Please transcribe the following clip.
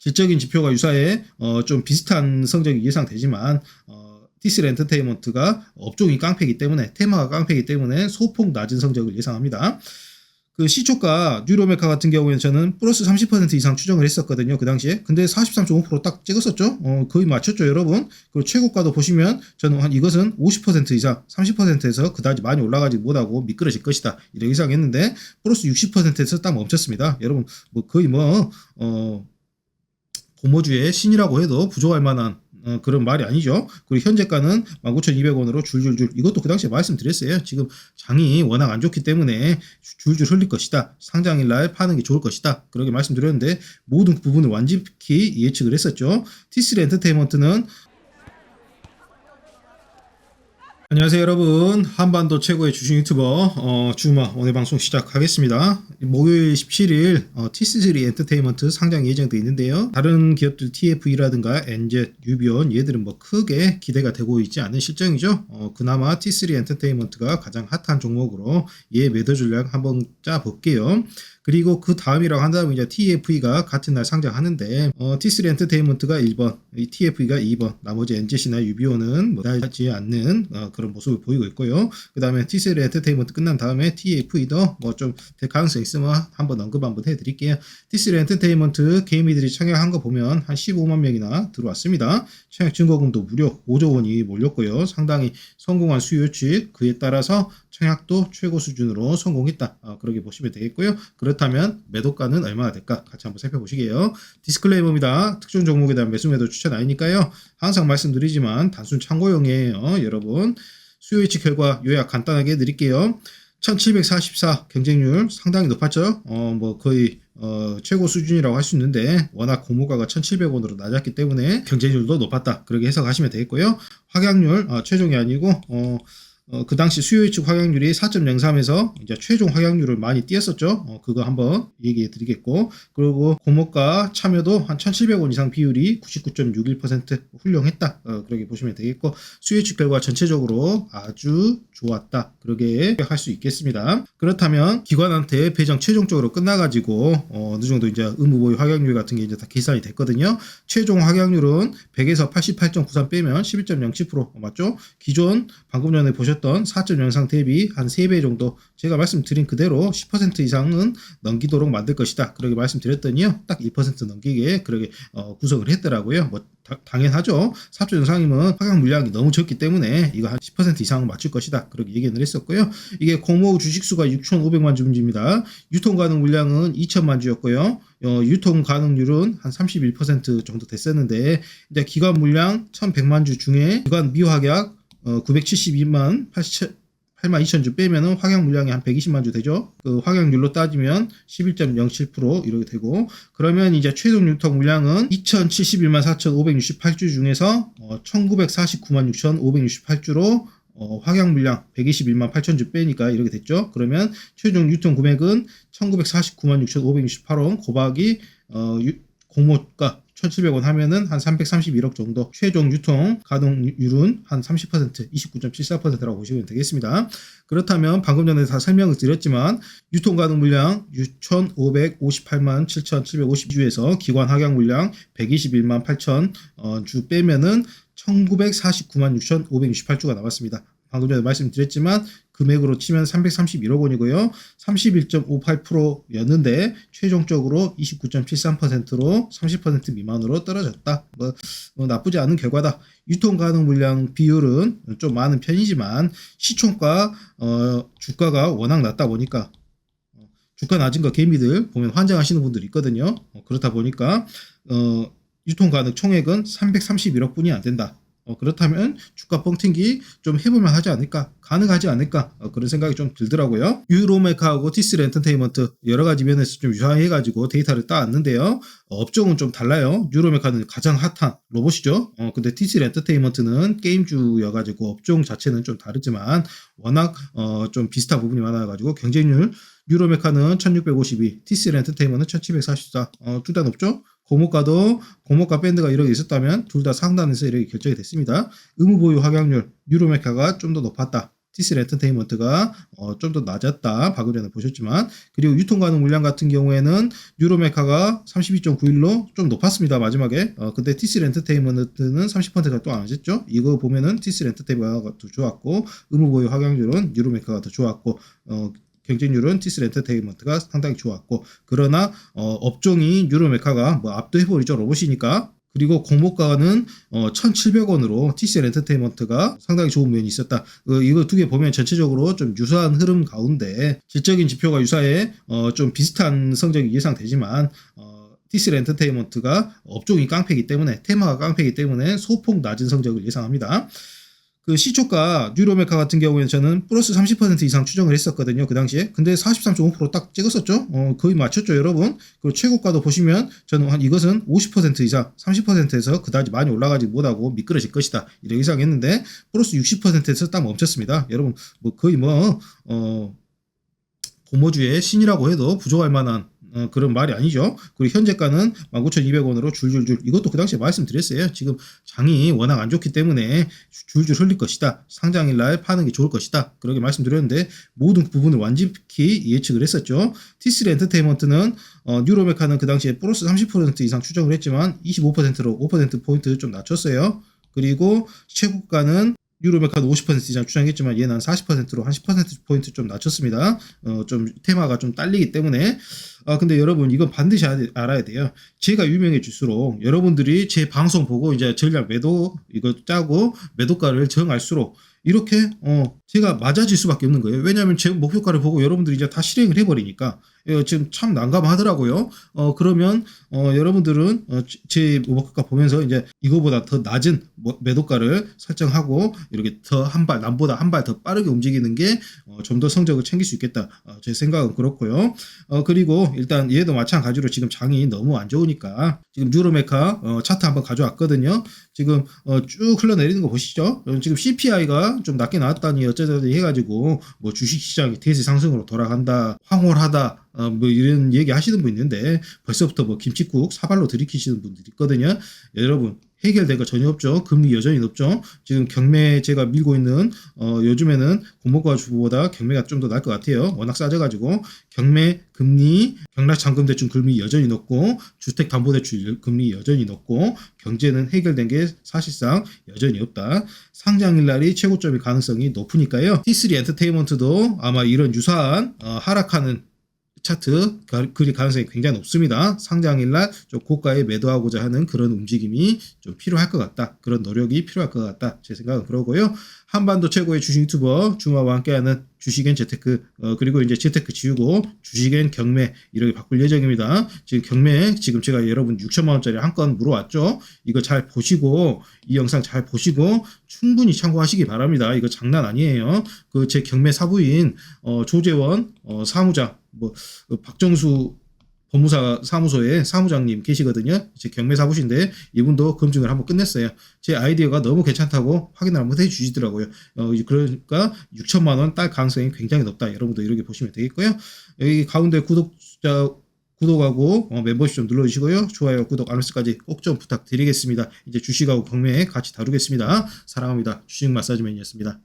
질적인 지표가 유사해 어, 좀 비슷한 성적이 예상되지만 어, 티스 엔터테인먼트가 업종이 깡패이기 때문에 테마가 깡패이기 때문에 소폭 낮은 성적을 예상합니다. 그 시초가 뉴로메카 같은 경우에는 저는 플러스 30% 이상 추정을 했었거든요. 그 당시에. 근데 43.5%딱 찍었었죠. 어, 거의 맞췄죠, 여러분. 그리고 최고가도 보시면 저는 한 이것은 50% 이상, 30%에서 그다지 많이 올라가지 못하고 미끄러질 것이다. 이렇게 예상했는데 플러스 60%에서 딱 멈췄습니다. 여러분, 뭐 거의 뭐, 어, 고모주의 신이라고 해도 부족할 만한 어, 그런 말이 아니죠. 그리고 현재가는 19,200원으로 줄줄줄 이것도 그 당시에 말씀드렸어요. 지금 장이 워낙 안 좋기 때문에 줄줄 흘릴 것이다. 상장일 날 파는 게 좋을 것이다. 그렇게 말씀드렸는데 모든 부분을 완벽히 예측을 했었죠. 티스리 엔터테인먼트는 안녕하세요 여러분. 한반도 최고의 주식 유튜버 어, 주마. 오늘 방송 시작하겠습니다. 목요일 17일 어, 티스3 엔터테인먼트 상장 예정돼 있는데요. 다른 기업들 TFE라든가 NZ, 유비온 얘들은 뭐 크게 기대가 되고 있지 않은 실정이죠. 어, 그나마 T3 엔터테인먼트가 가장 핫한 종목으로 얘 매도 전략 한번 짜볼게요 그리고 그 다음이라고 한다면 이제 TFE가 같은 날 상장하는데 어, T3 엔터테인먼트가 1번, 이 TFE가 2번, 나머지 NZ나 유비오는 뭐 나지 않는 어, 그런 모습을 보이고 있고요. 그 다음에 T3 엔터테인먼트 끝난 다음에 TFE도 뭐좀될 가능성 있으면 한번 언급 한번 해드릴게요. T3 엔터테인먼트 개미들이 청약한 거 보면 한 15만 명이나 들어왔습니다. 청약 증거금도 무려 5조 원이 몰렸고요. 상당히 성공한 수요치 그에 따라서 청약도 최고 수준으로 성공했다. 아, 그렇게 보시면 되겠고요. 그렇다면 매도가는 얼마나 될까 같이 한번 살펴보시게요. 디스클레이머입니다. 특정 종목에 대한 매수 매도 추천 아니니까요. 항상 말씀드리지만 단순 참고용이에요. 여러분 수요 예측 결과 요약 간단하게 해드릴게요. 1744 경쟁률 상당히 높았죠. 어, 뭐 거의 어, 최고 수준이라고 할 수 있는데 워낙 고무가가 1,700원으로 낮았기 때문에 경쟁률도 높았다. 그렇게 해석하시면 되겠고요. 확약률 어, 최종이 아니고 어, 어, 그 당시 수요 예측 확약률이 4.03에서 이제 최종 확약률을 많이 띄었었죠. 어, 그거 한번 얘기해 드리겠고. 그리고 고목가 참여도 한 1,700원 이상 비율이 99.61% 훌륭했다. 어, 그렇게 보시면 되겠고. 수요 예측 결과 전체적으로 아주 좋았다. 그렇게 할 수 있겠습니다. 그렇다면 기관한테 배정 최종적으로 끝나가지고 어, 어느 정도 이제 의무보유 확약률 같은 게 이제 다 계산이 됐거든요. 최종 확약률은 100에서 88.93 빼면 11.07% 맞죠? 기존 방금 전에 보셨 던 4.0상 대비 한 3배 정도 제가 말씀드린 그대로 10% 이상은 넘기도록 만들 것이다. 그렇게 말씀드렸더니요. 딱1% 넘기게 그렇게 어, 구성을 했더라고요. 뭐 다- 당연하죠. 4.0상이면 확약 물량이 너무 적기 때문에 이거 한 10% 이상은 맞출 것이다. 그렇게 얘기를 했었고요. 이게 공모 주식수가 6,500만 주입니다. 유통 가능 물량은 2천만 주였고요. 어, 유통 가능률은 한 31% 정도 됐었는데 이제 기관 물량 1,100만 주 중에 기관 미확약 어, 972만 8천 8만 2천 주 빼면은 확약 물량이 한 120만 주 되죠. 그 확약률로 따지면 11.07% 이렇게 되고 그러면 이제 최종 유통 물량은 2,071만 4,568주 중에서 어, 1,949만 6,568주로 어, 확약 물량 121만 8천 주 빼니까 이렇게 됐죠. 그러면 최종 유통 금액은 1949만 6,568원 곱하기 어, 유, 공모가 1,700원 하면은 한 331억 정도 최종 유통 가동률은 한 30% 29.74%라고 보시면 되겠습니다. 그렇다면 방금 전에 다 설명을 드렸지만 유통 가능 물량 6,558만 7,750주에서 기관 확약 물량 121만 8천 어, 주 빼면은 1949만 6,568주가 남았습니다. 방금 전에 말씀드렸지만 금액으로 치면 331억 원이고요. 31.58%였는데 최종적으로 29.73%로 30% 미만으로 떨어졌다. 뭐, 뭐 나쁘지 않은 결과다. 유통 가능 물량 비율은 좀 많은 편이지만 시총가 어, 주가가 워낙 낮다 보니까 어, 주가 낮은 거 개미들 보면 환장하시는 분들이 있거든요. 어, 그렇다 보니까 어, 유통 가능 총액은 331억 뿐이 안 된다. 어, 그렇다면 주가 뻥튀기 좀 해보면 하지 않을까? 가능하지 않을까? 어, 그런 생각이 좀 들더라고요. 유로메카하고 티스 엔터테인먼트 여러 가지 면에서 좀 유사해 가지고 데이터를 따왔는데요. 어, 업종은 좀 달라요. 유로메카는 가장 핫한 로봇이죠. 어, 근데 티스 엔터테인먼트는 게임주여 가지고 업종 자체는 좀 다르지만 워낙 어, 좀 비슷한 부분이 많아 가지고 경쟁률 유로메카는 1652, 티스 엔터테인먼트는 1744, 어, 둘다 높죠? 고목가도 고목가 밴드가 이렇게 있었다면 둘 다 상단에서 이렇게 결정이 됐습니다. 의무 보유 확약률 유로메카가 좀 더 높았다. 티스 엔터테인먼트가 어, 좀 더 낮았다. 방금 전에 보셨지만 그리고 유통 가능 물량 같은 경우에는 유로메카가 32.91로 좀 높았습니다. 마지막에. 어, 근데 티스 엔터테인먼트는 30%가 또 안 하셨죠? 이거 보면은 티스 엔터테인먼트가 더 좋았고 의무 보유 확양률은 유로메카가 더 좋았고 어, 경쟁률은 티스 엔터테인먼트가 상당히 좋았고 그러나 어, 업종이 유로메카가 뭐 압도해버리죠 로봇이니까 그리고 공모가는 어, 1,700원으로 TCL 엔터테인먼트가 상당히 좋은 면이 있었다. 어, 이거 두 개 보면 전체적으로 좀 유사한 흐름 가운데 질적인 지표가 유사해 어, 좀 비슷한 성적이 예상되지만 어, TCL 엔터테인먼트가 업종이 깡패이기 때문에 테마가 깡패이기 때문에 소폭 낮은 성적을 예상합니다. 그 시초가 뉴로메카 같은 경우에는 저는 플러스 30% 이상 추정을 했었거든요. 그 당시에. 근데 43.5%딱 찍었었죠. 어, 거의 맞췄죠, 여러분. 그리고 최고가도 보시면 저는 한 이것은 50% 이상, 30%에서 그다지 많이 올라가지 못하고 미끄러질 것이다. 이렇게 예상했는데 플러스 60%에서 딱 멈췄습니다. 여러분, 뭐 거의 뭐, 어, 고모주의 신이라고 해도 부족할 만한 어, 그런 말이 아니죠. 그리고 현재가는 19,200원으로 줄줄줄 이것도 그 당시에 말씀드렸어요. 지금 장이 워낙 안 좋기 때문에 줄줄 흘릴 것이다. 상장일 날 파는 게 좋을 것이다. 그렇게 말씀드렸는데 모든 부분을 완벽히 예측을 했었죠. 티스리 엔터테인먼트는 어, 뉴로메카는 그 당시에 플러스 30% 이상 추정을 했지만 25%로 5%포인트 좀 낮췄어요. 그리고 최고가는 유로메카도 50% 이상 추정했지만 얘는 40%로 한 10%포인트 좀 낮췄습니다. 어, 좀 테마가 좀 딸리기 때문에. 아, 근데 여러분, 이건 반드시 아- 알아야 돼요. 제가 유명해질수록 여러분들이 제 방송 보고 이제 전략 매도 이거 짜고 매도가를 정할수록 이렇게 어 제가 맞아질 수밖에 없는 거예요. 왜냐하면 제 목표가를 보고 여러분들이 이제 다 실행을 해버리니까 예, 지금 참 난감하더라고요. 어 그러면 어 여러분들은 어, 제- 제 목표가 보면서 이제 이거보다 더 낮은 뭐- 매도가를 설정하고 이렇게 더 한 발 남보다 한 발 더 빠르게 움직이는 게 좀더 성적을 챙길 수 있겠다. 어, 제 생각은 그렇고요. 어 그리고 일단 얘도 마찬가지로 지금 장이 너무 안 좋으니까 지금 유로메카 어, 차트 한번 가져왔거든요. 지금 어, 쭉 흘러내리는 거 보시죠. 어, 지금 CPI가 좀 낮게 나왔다니 어쩌다니 해가지고 뭐 주식시장이 대세 상승으로 돌아간다, 황홀하다, 어, 뭐 이런 얘기 하시는 분 있는데 벌써부터 뭐 김치국 사발로 들이키시는 분들이 있거든요. 여러분 해결된 거 전혀 없죠. 금리 여전히 높죠. 지금 경매 제가 밀고 있는 어, 요즘에는 공모가 주보다 경매가 좀 더 나을 것 같아요. 워낙 싸져가지고 경매 금리, 경락잔금대출 금리 여전히 높고 주택담보대출 금리 여전히 높고 경제는 해결된 게 사실상 여전히 없다. 상장일 날이 최고점일 가능성이 높으니까요. T3 엔터테인먼트도 아마 이런 유사한 어, 하락하는 차트 가- 그리 가능성이 굉장히 높습니다. 상장일 날 좀 고가에 매도하고자 하는 그런 움직임이 좀 필요할 것 같다. 그런 노력이 필요할 것 같다. 제 생각은 그러고요. 한반도 최고의 주식 유튜버 주마와 함께하는 주식엔 재테크 어, 그리고 이제 재테크 지우고 주식엔 경매 이렇게 바꿀 예정입니다. 지금 경매 지금 제가 여러분 6천만 원짜리 한 건 물어왔죠. 이거 잘 보시고 이 영상 잘 보시고 충분히 참고하시기 바랍니다. 이거 장난 아니에요. 그 제 경매 사부인 어, 조재원 어, 사무장 뭐 어, 박정수 법무사 사무소에 사무장님 계시거든요. 제 경매 사부신데 이분도 검증을 한번 끝냈어요. 제 아이디어가 너무 괜찮다고 확인을 한번 해주시더라고요. 어, 그러니까 6천만 원 딸 가능성이 굉장히 높다. 여러분도 이렇게 보시면 되겠고요. 여기 가운데 구독자 구독하고 어, 멤버십 좀 눌러주시고요. 좋아요, 구독, 알람까지 꼭 좀 부탁드리겠습니다. 이제 주식하고 경매 같이 다루겠습니다. 사랑합니다. 주식 마사지 맨이었습니다.